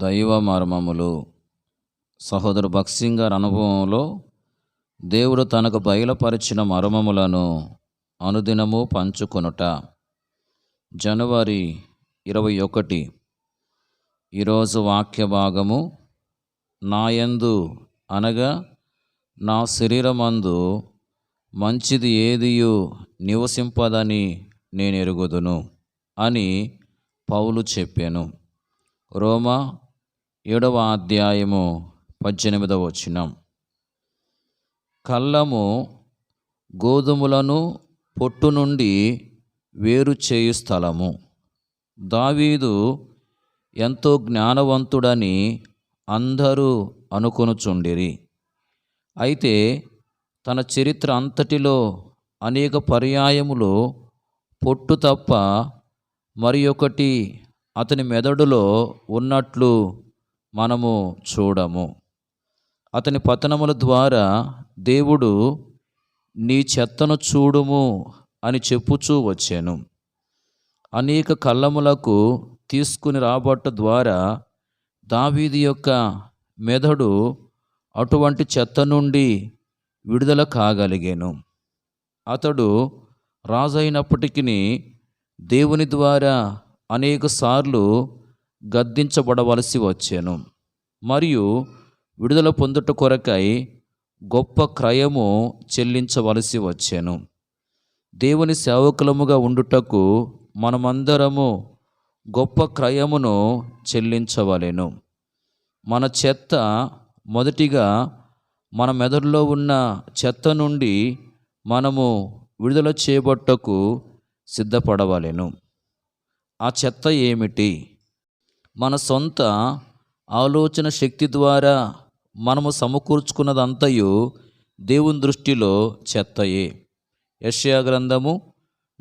దైవ మర్మములు. సహోదరు భక్సింగ్ గారి అనుభవంలో దేవుడు తనకు బయలుపరిచిన మర్మములను అనుదినము పంచుకొనుట. జనవరి ఇరవై ఒకటి. ఈరోజు వాక్య భాగము నాయందు అనగా నా శరీరమందు మంచిది ఏదియు నివసింపదని నేను ఎరుగుదును అని పౌలు చెప్పాను. రోమా ఏడవ అధ్యాయము పద్దెనిమిదవ వచనం. కళ్ళము గోధుమలను పొట్టు నుండి వేరు చేయు స్థలము. దావీదు ఎంతో జ్ఞానవంతుడని అందరూ అనుకొనుచుండిరి. అయితే తన చరిత్ర అంతటిలో అనేక పర్యాయములు పొట్టు తప్ప మరి ఒకటి అతని మెదడులో ఉన్నట్లు మనము చూడము. అతని పతనముల ద్వారా దేవుడు నీ చెత్తను చూడుము అని చెప్పుచూ వచ్చాను. అనేక కళ్ళములకు తీసుకుని రాబట్ట ద్వారా దావీది యొక్క మెదడు అటువంటి చెత్త నుండి విడుదల కాగలిగాను. అతడు రాజైనప్పటికీ దేవుని ద్వారా అనేక సార్లు గద్దించబడవలసి వచ్చాను. మరియు విడుదల పొందుట కొరకై గొప్ప క్రయము చెల్లించవలసి వచ్చాను. దేవుని సేవకులముగా ఉండుటకు మనమందరము గొప్ప క్రయమును చెల్లించవలెను. మన చెత్త మొదటిగా మన మెదడులో ఉన్న చెత్త నుండి మనము విడుదల చేయబట్టకు సిద్ధపడవలెను. ఆ చెత్త ఏమిటి? మన సొంత ఆలోచన శక్తి ద్వారా మనము సమకూర్చుకున్నదంతయు దేవుని దృష్టిలో చెత్తయే. యష్యా గ్రంథము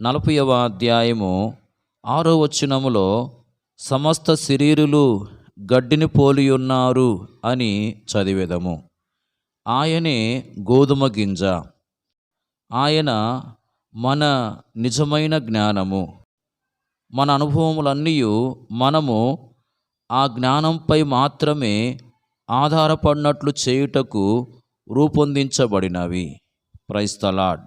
నలభైవ అధ్యాయము ఆరో వచనములో సమస్త శరీరులు గడ్డిని పోలి ఉన్నారు అని చదివేదము. ఆయనే గోధుమ గింజ. ఆయన మన నిజమైన జ్ఞానము. మన అనుభవములన్నీ మనము ఆ జ్ఞానంపై మాత్రమే ఆధారపడినట్లు చేయుటకు రూపొందించబడినవి. ప్రైస్తలాడ్